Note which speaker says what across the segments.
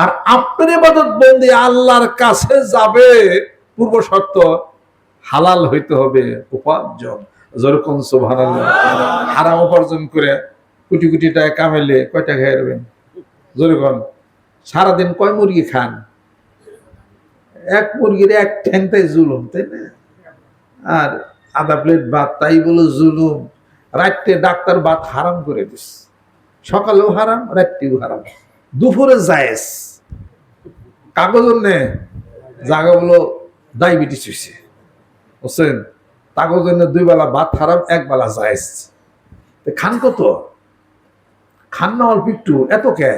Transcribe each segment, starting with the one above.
Speaker 1: আর আপনার ইবাদত বন্দি আল্লাহর কাছে যাবে, পূর্ব শর্ত, হালাল হইতে হবে উপার্জন। যেরকম সুবহানাল্লাহ, হারাম উপার্জন করে কোটি কোটি টাকা কামাইলে কয় টাকা খাইবেন যেরকম সারাদিন কয় মুরগি খান? এক মুরগির এক ঠ্যাংটাই জুলুম, তাই না? আর আধা প্লেট ভাত, তাই বলে জুলুম। রাত্রে ডাক্তার ভাত হারাম করে দিস সকালেও হারাম, রাত্রেও হারাম। দুপুরে জায়েজ। কাগজ নে জায়গাগুলো ডায়াবেটিস হয়েছে বুঝছেন? তাগর জন্য দুই বেলা ভাত হারাম, এক বেলা জায়েজ। খান কত? খান না অল্প একটু, এত কে?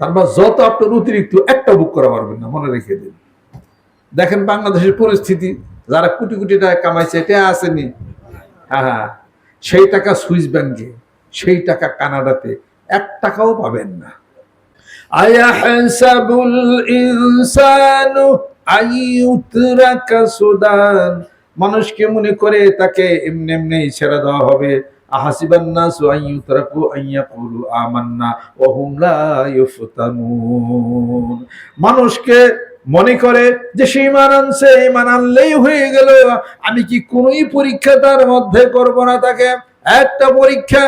Speaker 1: তারপর যত আপনার অতিরিক্ত, একটা বুক করা পারবেন না, মনে রেখে দিন। দেখেন বাংলাদেশের পরিস্থিতি, যারা কোটি কোটি টাকা কামাইছে, এটা আসেনি। হ্যাঁ সেই টাকা সুইস ব্যাংকে, সেই টাকা কানাডাতে এক টাকাও পাবেন না। আয়াহসাবুল ইনসানু আইয়ুতরাকা সুদান। মানুষকে মনে করে তাকে এমনি এমনি ছেড়ে দেওয়া হবে। আহাসিবান নাসু আইয়ুতরাকু আইয়াকুলু আমান্না ওয়া হুম লা ইফতানুন মানুষকে মনে করে যে সে ইমান আনছে, ইমান আনলেই হয়ে গেল। আমি কি কোনোই পরীক্ষা তার মধ্যে করব না তাকে? একটা পরীক্ষা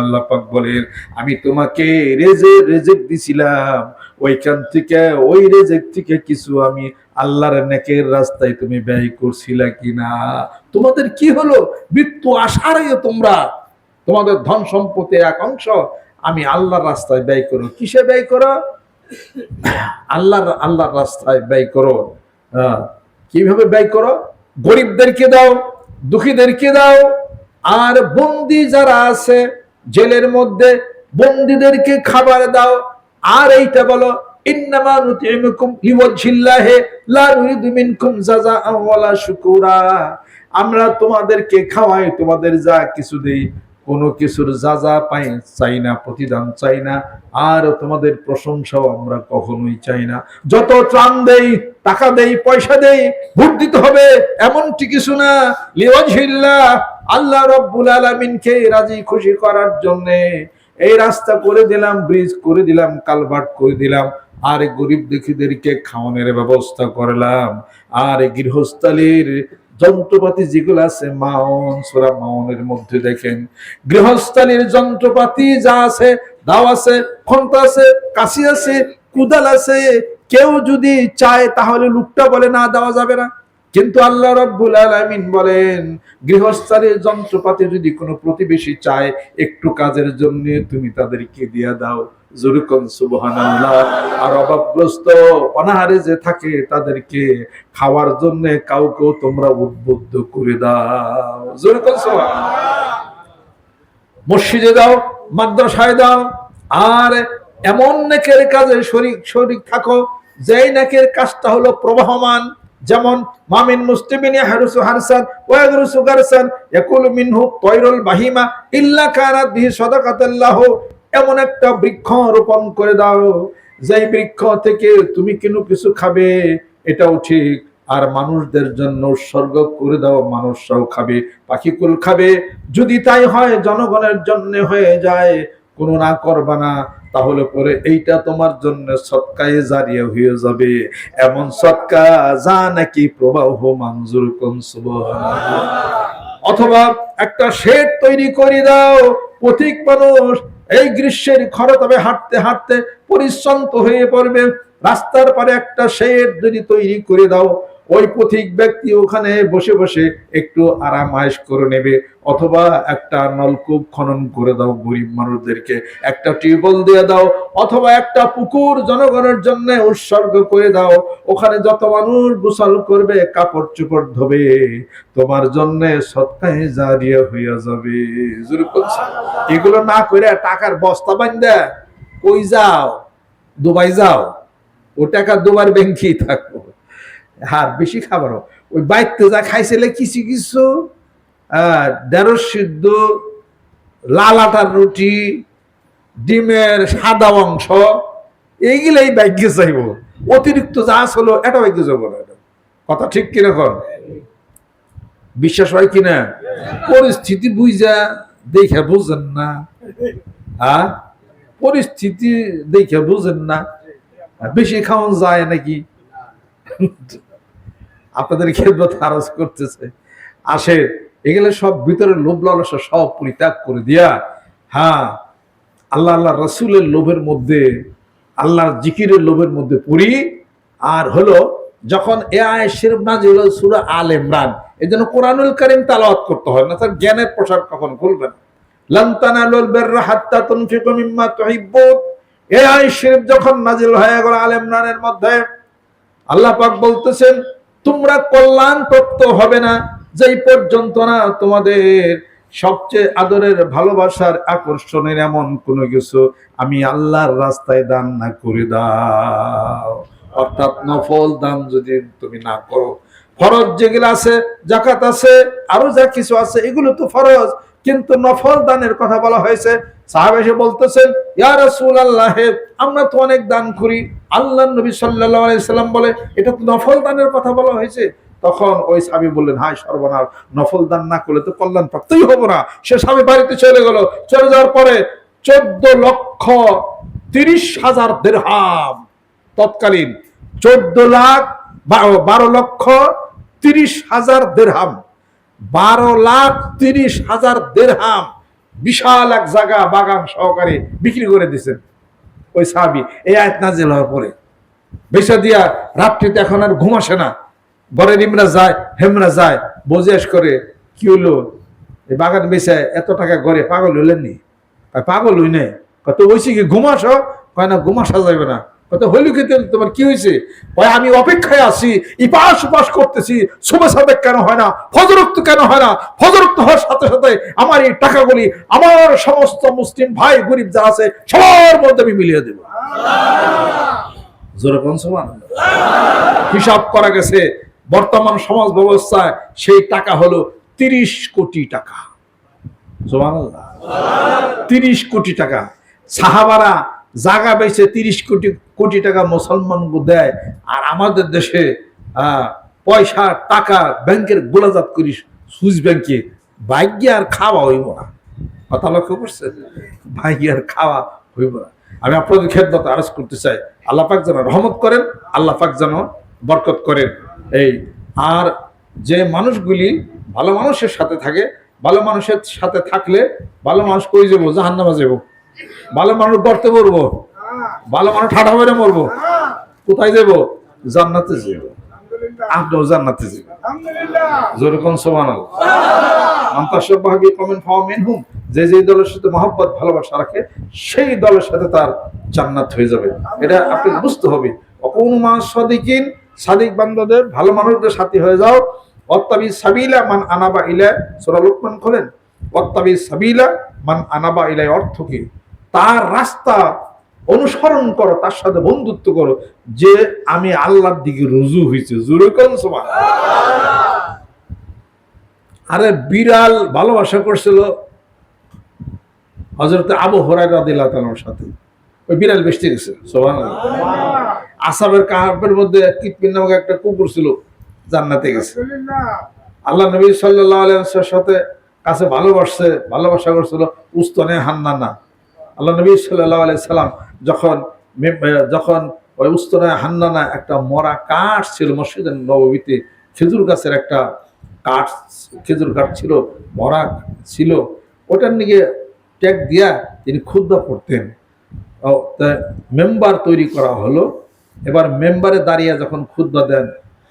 Speaker 1: আল্লাহ বলেন, আমি তোমাকে রেজে রেজেক দিছিলাম। ওইখান থেকে, ওই রেজেক থেকে কিছু আমি আল্লাহর নেকের রাস্তায় তুমি ব্যয় করছিলে কিনা। তোমাদের কি হলো? মৃত্যু আসারে তোমরা। তোমাদের ধন সম্পত্তি এক অংশ আমি আল্লাহর রাস্তায় ব্যয় করো। কিসে ব্যয় করো? আল্লাহর আল্লাহর রাস্তায় ব্যয় করো। হ্যাঁ কীভাবে ব্যয় করো? গরিবদেরকে দাও, দুঃখীদেরকে দাও, আর বন্দি যারা আছে, জেলের মধ্যে বন্দিদেরকে খাবার দাও। আর এইটা বলো আমরা তোমাদেরকে খাওয়াই, তোমাদের যা কিছু দেই। কোনো কিছুর যা যা পাই, চাই না, প্রতিদান চাই না। আর তোমাদের প্রশংসাও আমরা কখনোই চাই না। যত ত্রাণ দেই, টাকা দেই, পয়সা দেই, ভোট দিতে হবে, এমনটি কিছু না। লিওয়াজহিল্লাহ, আল্লাহ রব্বুল আলামিনকে রাজি খুশি করার জন্যে এই রাস্তা করে দিলাম ব্রিজ করে দিলাম কালভার্ট করে দিলাম। আর গরিব দুঃখীদেরকে খাওয়ানোর ব্যবস্থা করলাম। আর গৃহস্থালির যন্ত্রপাতি যেগুলো আছে মাউন সোরা মাউনের মধ্যে দেখেন। গৃহস্থালির যন্ত্রপাতি যা আছে, দাও আছে খন্তা আছে, কাশি আছে, কুদাল আছে, কেউ যদি চায় তাহলে লুকটা বলে, না, দেওয়া যাবে না। কিন্তু আল্লাহ রব্বুল আলামিন বলেন, গৃহস্থালির যন্ত্রপাতি যদি কোনো প্রতিবেশী চায়, একটু কাজের জন্য তুমি তাদেরকে দিয়া দাও। অনাহারে যে থাকে তাদেরকে খাওয়ার জন্য কাউকেও তোমরা উদ্বুদ্ধ করে দাও। মসজিদে দাও মাদ্রাসায় দাও আর এমন নেকের কাজে শরিক শরিক থাকো, যেই নেকের কাজটা হলো প্রবাহমান। যেমন, মামিন মুসলিমিন ইয়াহরুসু হারসান বাহিমা এমন একটা বৃক্ষ রোপণ করে দাও, যেই বৃক্ষ থেকে তুমি কেন কিছু খাবে, এটাও ঠিক। আর মানুষদের জন্য উৎসর্গ করে দাও, মানুষরাও খাবে, পাখিকুল খাবে। যদি তাই হয়, জনগণের জন্য হয়ে যায়, কোনো না করবা না, তাহলে পরে এইটা তোমার জন্য সৎকায়ে জারিয়া হয়ে যাবে। এমন সৎকা, যা নাকি প্রবাহ মঞ্জুর কোন অথবা একটা শেড তৈরি করে দাও, পথিক মানুষ এই গ্রীষ্মের খরতবে হাঁটতে হাঁটতে পরিশ্রান্ত হয়ে পড়বে। রাস্তার পরে একটা শেড যদি তৈরি করে দাও ওই পথিক ব্যক্তি ওখানে বসে বসে একটু আরাম আয়েশ করে নেবে, অথবা একটা নলকূপ খনন করে দাও গরিব মানুষদেরকে, একটা টিউবওয়েল দিয়ে দাও, অথবা একটা পুকুর জনগণের জন্য উৎসর্গ করে দাও, ওখানে যত মানুষ গোসল করবে, কাপড় চোপড় ধোবে, তোমার জন্য সৎকায় জারিয়া হইয়া যাবে। এগুলো না করে টাকার বস্তা বান্ধা কই যাও? দুবাই যাও? ও টাকা দুবার ব্যাংকেই থাকব। আর বেশি খাবারও। ওই বাইতে যা খাইছিলে কিছু কিছু ঢেঁড়স সিদ্ধ, লাল আটার রুটি, ডিমের সাদা অংশ এইগুলাই ভাগ্যে চাইব। অতিরিক্ত যা ছিল এটা ভাগ্যে যাব না কথা ঠিক কিনা কর বিশ্বাস হয় কিনা? পরিস্থিতি বুঝা দেখে বুঝেন না। হ্যাঁ পরিস্থিতি দেখে বুঝেন না। বেশি খাওয়ান যায় নাকি? আপনাদের খেদমত আরজ করতেছে। আসে, এগুলো সব ভিতরে লোভ লালসা সব পরিত্যাগ করে দিয়া হ্যাঁ আল্লাহ আল্লাহ রসুলের লোভের মধ্যে, আল্লাহর জিকিরের লোভের মধ্যে পড়ি, আর হলো যখন এ আয় নাজিল হলো সুরা আল ইমরান এই জন্য কোরআনুল করিম তালাওয়াত করতে হয়, না তার জ্ঞানের প্রসার কখন মিম্মা তুহিব্বুন। এ আয় শিরফ যখন নাজিল হয়ে গেল আল ইমরানের মধ্যে, আল্লাহ পাক বলতেছেন তোমরা কল্যাণ প্রাপ্ত হবে না। যেই পর্যন্ত না তোমাদের সবচেয়ে আদরের ভালোবাসার আকর্ষণের এমন কোনো কিছু আমি আল্লাহর রাস্তায় দান না করে দাও। অর্থাৎ নফল দান যদি তুমি না করো ফরজ যেগুলো আছে জাকাত আছে, আরও যা কিছু আছে, এগুলো তো ফরজ, কিন্তু নফল দানের কথা বলা হয়েছে। সাহাব এসে বলতেছেন, ইয়া রাসূলুল্লাহ, আমরা তো অনেক দান করি। আল্লাহ নবী আলাইহি সাল্লাম বলে, এটা তো নফল দানের কথা বলা হয়েছে। তখন ওই স্বামী বললেন হাই সর্বনাশ, নফল দান না করলে তো কল্যাণ প্রাপ্তই হব না। সে স্বামী বাড়িতে চলে গেল। চলে যাওয়ার পরে চোদ্দ লক্ষ তিরিশ হাজার দেড়হাম তৎকালীন, চোদ্দ লাখ বারো লক্ষ তিরিশ হাজার দেড়হাম। বারো লাখ তিরিশ হাজার দেড়হাম বিশাল এক জায়গা বাগান সহকারে বিক্রি করে দিছেন ওই সাহাবি। এই আয়াত নাজিল হওয়ার পরে বেসা দিয়া রাত্রিতে এখন আর ঘুম আসে না। ঘরে নিমরা যায়, হেমরা যায় বজিয়াস করে, কি হলো এই বাগান বেচে এত টাকা ঘরে পাগল হইলেন নি? পাগল হই নাই। কত হয়েছে কি ঘুমাস কয় না ঘুমাসা যাবে না। কত হইল কি তোমার কি হয়েছে কয় আমি অপেক্ষায় আছি ইপাস উপাস করতেছি, শুভে সাবেক কেন হয় না, ফজরক্ত কেন হয় না? ফজরক্ত হওয়ার সাথে সাথে আমার এই টাকাগুলি, আমার সমস্ত মুসলিম ভাই, গরিব যা আছে, সবার মধ্যে আমি মিলিয়ে দেবো। হিসাব করা গেছে, বর্তমান সমাজ ব্যবস্থায় সেই টাকা হলো তিরিশ কোটি টাকা। তিরিশ কোটি টাকা। সাহাবারা জাগা বেচে তিরিশ কোটি কোটি টাকা মুসলমান দেয়, আর আমাদের দেশে পয়সা, টাকা, ব্যাংকের গোলাজাত করি সুইস ব্যাংকে, ভাগ্যে আর খাওয়া হইব না। কথা লক্ষ্য করছে ভাগ্যে আর খাওয়া হইব না। আমি আপনাদের খেদমত আরজ করতে চাই। আল্লাহ পাক যেন রহমত করেন, আল্লাহ পাক যেন বরকত করেন। এই, আর যে মানুষগুলি ভালো মানুষের সাথে থাকে, ভালো মানুষের সাথে থাকলে ভালো মানুষ কই যাব? জাহান্নামে যাব। ভালো মানুষ গর্তে পড়ব ভালো মানুষ ঠাডা মেরে মরবো। কোথায় যাব জান্নাতে যাব আপনিও জান্নাতে যাবেন যেরকম সোমান আন্তাসবাহী কমেন ফাওয়া মিনহুম যে যে দলের সাথে মহব্বত ভালোবাসা রাখে সেই দলের সাথে তার জান্নাত হয়ে যাবে। এটা আপনি বুঝতে হবে। অকুন মা সাদিকিন সাদিক বান্দাদের ভালো মানুষদের সাথী হয়ে যাও। অত্তাবি সাবিলা মান আনাবা ইলা সূরা লুকমান খোলেন। অত্তাবি সাবিলা মান আনাবা ইলাই অর্থ কি? তার রাস্তা অনুসরণ করো তার সাথে বন্ধুত্ব করো যে আমি আল্লাহর দিকে রুজু হয়েছে জুরে কোন সমান আরে বিড়াল ভালোবাসা করছিল হজরত আবু হরাই রাদিল্লাহ তালার সাথে। ওই বিড়াল বেসতে গেছে সোহান আসাবের কাহাবের মধ্যে কিতমিন নামক একটা কুকুর ছিল জান্নাতে গেছে। আল্লাহ নবী সাল্লাহ আলাইসার সাথে কাছে ভালোবাসছে ভালোবাসা করছিল উস্তনে হান্নানা। আল্লাহ নবী সাল্লাহ সাল্লাম যখন যখন ওই উস্তনে হান্নানা একটা মরা কাঠ ছিল মসজিদের নবমীতে খেজুর গাছের একটা কাঠ, খেজুর কাঠ ছিল, মরা ছিল ওটার নিয়ে ট্যাগ দিয়া তিনি ক্ষুদ্র পড়তেন। মেম্বার তৈরি করা হলো। এবার মেম্বারে দাঁড়িয়ে যখন ক্ষুদ্র দেন,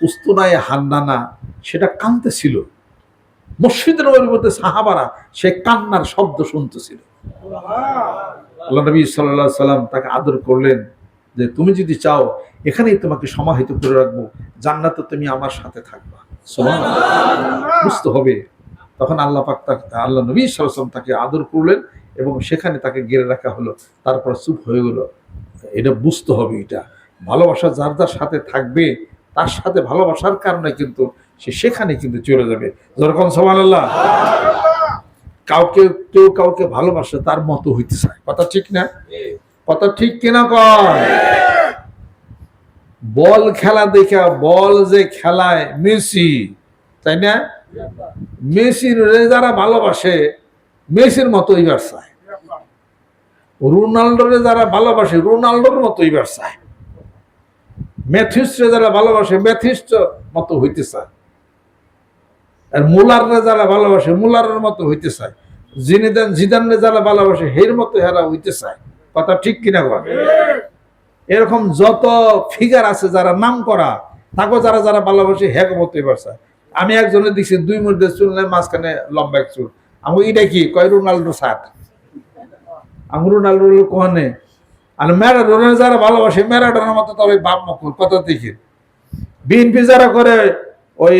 Speaker 1: উস্তুনায় হান্নানা, সেটা কানতেছিল মসজিদের মধ্যে সাহাবারা সে কান্নার শব্দ শুনতেছিল। আল্লাহ নবী সাল্লাহ সাল্লাম তাকে আদর করলেন যে তুমি যদি চাও, এখানেই তোমাকে সমাহিত করে রাখব, জান্নাতে তুমি আমার সাথে থাকবা। বুঝতে হবে। তখন আল্লাহ পাক তাকে, আল্লাহ নবী সাল্লাম তাকে আদর করলেন এবং সেখানে তাকে গেড়ে রাখা হলো। তারপর চুপ হয়ে গেল। এটা বুঝতে হবে এটা। ভালোবাসা যার যার সাথে থাকবে, তার সাথে ভালোবাসার কারণে কিন্তু সে সেখানে কিন্তু চলে যাবে। যেরকম সমান আল্লাহ কাউকে, কেউ কাউকে ভালোবাসে, তার মতো হইতে চায়। কথা ঠিক না? কথা ঠিক কিনা কয়? বল খেলা দেখা, বল যে খেলায় মেসি, তাই না? মেসির যারা ভালোবাসে, মেসির মতো এইবার চায়। রোনাল্ডোরে যারা ভালোবাসে, রোনাল্ডোর মতো এইবার চায়। ম্যাথিউসরে যারা ভালোবাসে ম্যাথিউস মতো হইতে চায়। আর মুলাররে যারা ভালোবাসে, মুলারের মতো হইতে চায়। জিনিদান জিদানরে যারা ভালোবাসে, হের মতো হেরা হইতে চায়। কথা ঠিক কিনা বল এরকম যত ফিগার আছে যারা নাম করা তাকে যারা যারা ভালোবাসে হ্যাক মতো এবার আমি একজনের দেখছি, দুই মধ্যে চুল নাই মাঝখানে লম্বা এক চুল। আমি এটা কি? কয় রোনাল্ডো শার্ট আমি রোনাল্ডো কোহানে? আর ম্যারাডোনা যারা ভালোবাসে, ম্যারাডোনার মতো তবে বাপ মকুল কথা দেখি বিএনপি যারা করে, ওই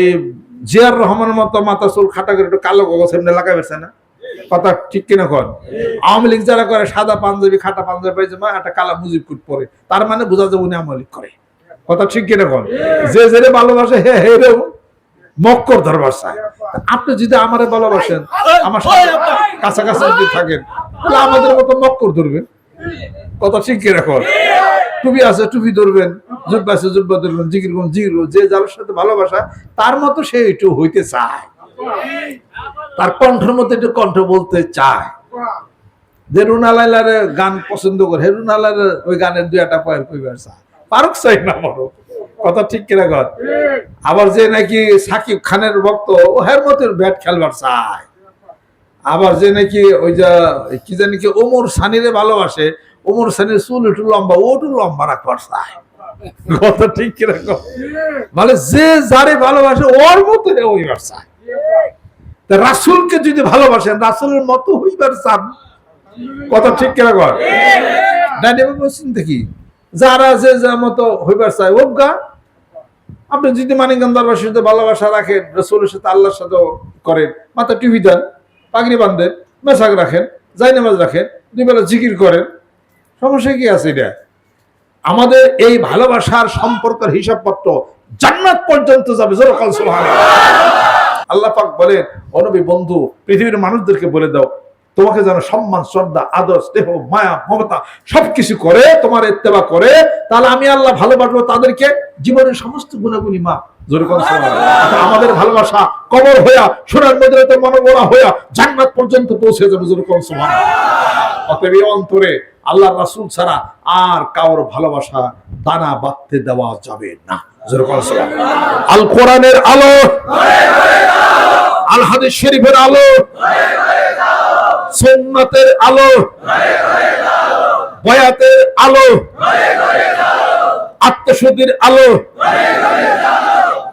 Speaker 1: জিয়ার রহমানের মতো মাথা চুল খাটা করে একটু কালো কাগজ এমনি লাগাই বেছে না? কথা ঠিক কিনা কর আওয়ামী লীগ যারা করে, সাদা পাঞ্জাবি, খাটা পাঞ্জাবি পাইজামা একটা কালা মুজিব কুট পরে। তার মানে বোঝা যাবে উনি আওয়ামী লীগ করে। কথা ঠিক কিনা কর যে যে ভালোবাসে, হে হে রে মক্কর ধরবার চায়। আপনি যদি আমারে ভালোবাসেন, আমার সাথে কাছাকাছি যদি থাকেন, তাহলে আমাদের মতো মক্কর ধরবেন। কথা ঠিক কিনা কর টুপি আছে, টুপি ধরবেন, জুব্বা আছে, জুব্বা ধরবেন, জিকির করুন, জিকির যে যার সাথে ভালোবাসা, তার মতো সে একটু হইতে চায়। তার কণ্ঠের মধ্যে একটু কণ্ঠ বলতে চায়। যে রুনালাইলার গান পছন্দ করে ওই গানের একটা কইবার চায়। পারুক চাই না কথা ঠিক কিনা আবার যে নাকি সাকিব খানের ভক্ত হের মতো ব্যাট খেলবার চায়। আবার যে নাকি ওই যে, কি জানি কি, ওমর সানিরে ভালোবাসে ওমর সানির চুল একটু লম্বা ও একটু লম্বা চায়। কথা ঠিক কীরকম? মানে যে যারে ভালোবাসে, ওর মতো হইবার চায়। তা রাসুলকে যদি ভালোবাসেন, রাসুলের মতো হইবার চান। কথা ঠিক কীরকম? বলছেন দেখি যারা যে যার মতো হইবার চায় ওগা আপনি যদি মানিকগঞ্জ দরবারের সাথে ভালোবাসা রাখেন, রসুলের সাথে আল্লাহর সাথে করেন, মাথা টিভি দেন, পাগড়ি বান্ধেন মেসাক রাখেন জাই নামাজ রাখেন, দুই বেলা জিকির করেন সমস্যা কি আছে এটা? আমাদের এই ভালোবাসার সম্পর্কের হিসাবপত্র জান্নাত পর্যন্ত যাবে জোরকাল সুবহানাল্লাহ। আল্লাহ পাক বলেন অনবী বন্ধু, পৃথিবীর মানুষদেরকে বলে দাও, তোমাকে যেন সম্মান, শ্রদ্ধা, আদর, স্নেহ, মায়া, মমতা সবকিছু করে, তোমার ইত্তেবা করে, তাহলে আমি আল্লাহ ভালোবাসবো তাদেরকে জীবনের সমস্ত গুণাগুণী মা আমাদের ভালোবাসা কবর হইয়া, সোনার মধ্যে মনোবরা হইয়া জান্নাত পর্যন্ত পৌঁছে যাবে, জোরে কোন অতএব অন্তরে আল্লাহ রাসূল ছাড়া আর কারোর ভালোবাসা দানা বাঁধতে দেওয়া যাবে না। আল কোরআনের আলো। আল হাদিস শরীফের আলো। সুন্নাতের আলো। বয়াতের আলো। আত্মশুদ্ধির আলো।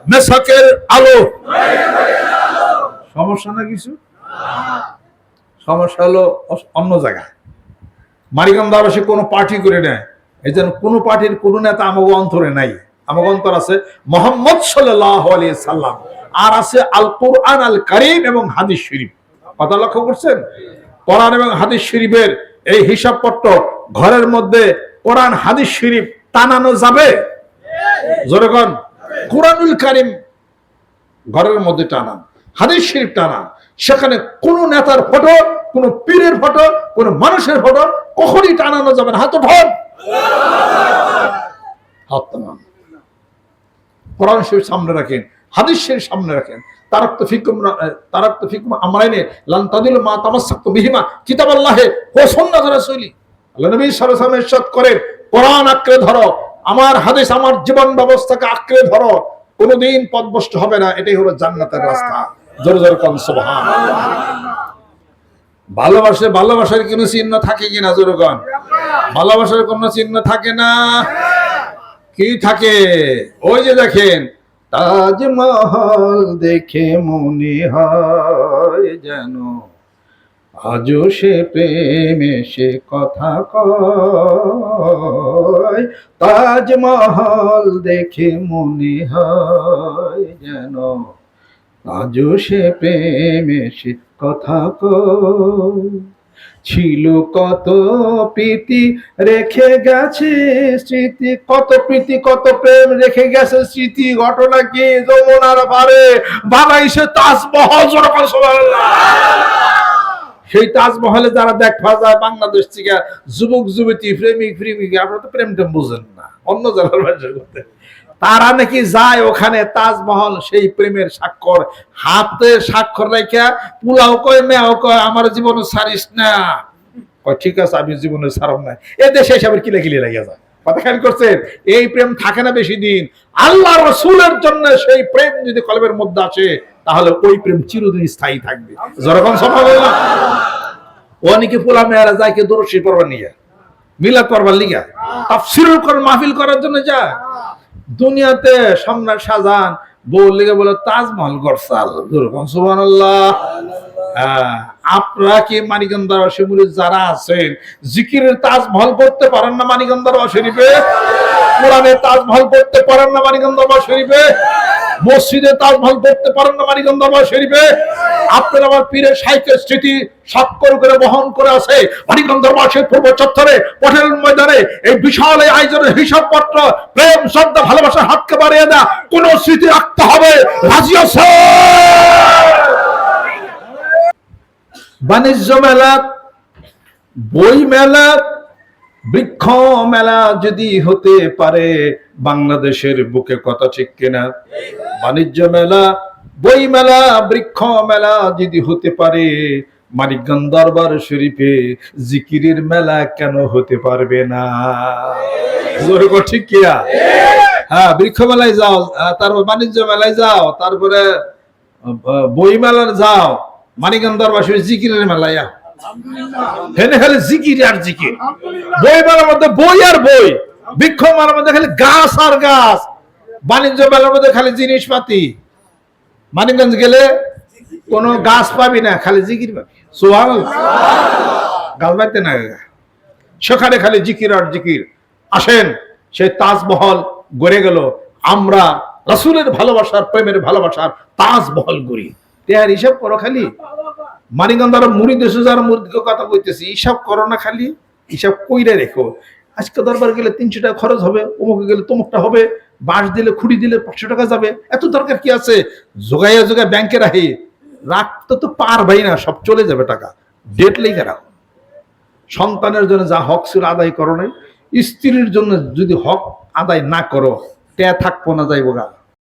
Speaker 1: মেসাকের আলো। সমস্যা না কিছু? সমস্যা হলো অন্য জায়গায়। মারিগাম দাবাসী কোনো পার্টি করে নেয়। এই জন্য কোনো পার্টির কোনো নেতা আমাকে অন্তরে নাই। আমাকে অন্তর আছে মোহাম্মদ সাল্লাহ সাল্লাম। আর আছে আল কোরআন আল করিম এবং হাদিস শরীফ। কথা লক্ষ্য করছেন? কোরআন এবং হাদিস শরীফের এই হিসাবপত্র ঘরের মধ্যে কোরআন, হাদিস শরীফ টানানো যাবে? কোরআনুল কারিম ঘরের মধ্যে টানান। হাদিস শরীফ টানান। সেখানে কোন নেতার ফটো, কোন পীরের ফটো, কোন মানুষের ফটো কখনই টানানো যাবে না। হাত উঠান হাত কোরআন শরীফ সামনে রাখেন সামনে রাখেন। তো ফিকুম তো ফিকুম মা তামাসসাক বিহিমা কিতাব আল্লাহে ও আল্লাহ নবী ওয়াসাল্লাম ইরশাদ কোরআন আঁকড়ে ধরো, আমার হাদিস, আমার জীবন ব্যবস্থাকে আঁকড়ে ধরো, কোনোদিন পথভ্রষ্ট হবে না, এটাই হলো জান্নাতের রাস্তা। জোরে জোরে কম সুবহান। ভালোবাসে ভালোবাসার কোনো চিহ্ন থাকে কিনা জোরে কন। ভালোবাসার কোনো চিহ্ন থাকে না? কি থাকে? ওই যে দেখেন, তাজমহল দেখে মনে হয় যেন আজও সে প্রেমে সে কথা কয়। তাজমহল দেখে মনে হয় যেন আজও সে প্রেমে সে কথা ছিল কত প্রীতি রেখে গেছে স্মৃতি, কত প্রীতি, কত প্রেম রেখে গেছে স্মৃতি, ঘটনা কি যমুনার পারে? বানাইছে তাজমহল জোরকম সুবহানাল্লাহ। সেই তাজমহলে যারা দেখা যায় বাংলাদেশ থেকে যুবক যুবতী প্রেমিক প্রেমিক আপনারা তো প্রেম টেম বুঝেন না। অন্য জেলার মানুষের করতে তারা নাকি যায় ওখানে তাজমহল, সেই প্রেমের স্বাক্ষর। হাতে স্বাক্ষর রেখে পুলাও কয়, মেয়াও কয়, আমার জীবন ছাড়িস না। ঠিক আছে, আমি জীবনে ছাড়ব না। এ দেশে এসে আবার কিলে কিলে লেগে যায়। এই প্রেম থাকে না বেশি দিন। আল্লাহ রসুলের জন্য সেই প্রেম যদি কলবের মধ্যে আসে, তাহলে ওই প্রেম চিরদিন স্থায়ী থাকবে। যেরকম সফল হলো অনেকে পোলা মেয়েরা যায়, কে দরশি পড়বার নিয়ে মিলাদ পড়বার লিগা তাফসিরুল মাহফিল করার জন্য যায়? দুনিয়াতে সম্রাট সাজান বউ লিগে বলে তাজমহল যেরকম সুবহানাল্লাহ। হ্যাঁ, আপনারা কি মানিকন্দার অসীমুরি যারা আছেন জিকিরের তাজমহল করতে পারেন না মানিকন্দার শরীফে কোরআনের তাজমহল করতে পারেন না মানিকন্দার শরীফে। মসজিদে তাজমহল করতে পারেন না মানিকন্দার শরীফে। আপনার আমার পীরের সাহিত্যের স্মৃতি স্বাক্ষর করে বহন করে আছে। মানিকন্দর মাসের পূর্ব চত্বরে, পটেল ময়দানে এই বিশাল এই আয়োজনের হিসাবপত্র, প্রেম, শ্রদ্ধা, ভালোবাসার হাতকে বাড়িয়ে দেয়া। কোন স্মৃতি রাখতে হবে? রাজি আছে বাণিজ্য মেলা বই মেলা বৃক্ষ মেলা যদি হতে পারে, বাংলাদেশের বুকে কথা ঠিক কিনা? বাণিজ্য মেলা, বই মেলা বৃক্ষ মেলা যদি হতে পারে, মানিকগঞ্জ দরবার শরীফে জিকিরের মেলা কেন হতে পারবে না? ঠিক কিয়া হ্যাঁ বৃক্ষ মেলায় যাও তারপর বাণিজ্য মেলায় যাও, তারপরে বই মেলার যাও, মানিকগঞ্জ দরবার শরীফ জিকিরের মেলায় যাও। হেনে খালি জিকির আর জিকির। বই মেলার মধ্যে বই আর বই। বৃক্ষ মেলার মধ্যে খালি গাছ আর গাছ। বাণিজ্য মেলার মধ্যে খালি জিনিসপাতি। মানিকগঞ্জ গেলে কোনো গাছ পাবি না, খালি জিকির পাবি। সোহাল গাছ পাইতে না। সেখানে খালি জিকির আর জিকির। আসেন, সেই তাজমহল গড়ে গেল। আমরা রসুলের ভালোবাসার, প্রেমের ভালোবাসার তাজমহল গড়ি। তেয়ার হিসাব করো খালি। দ্বারা মুড়ি দেশে যারা মুড়িকে কথা কইতেছি, হিসাব করো না খালি, হিসাব কইরে রেখো। আজকে দরবার গেলে তিনশো টাকা খরচ হবে, অমুকে গেলে তমুকটা হবে, বাঁশ দিলে, খুঁড়ি দিলে পাঁচশো টাকা যাবে। এত দরকার কি আছে? জোগাইয়া জোগায় ব্যাংকে রাখি, রাখতে তো পারবেই না, সব চলে যাবে টাকা। ডেট লেগে রাখো। সন্তানের জন্য যা হক ছিল আদায় করো নাই, স্ত্রীর জন্য যদি হক আদায় না করো, তে থাকব না যাইব গা।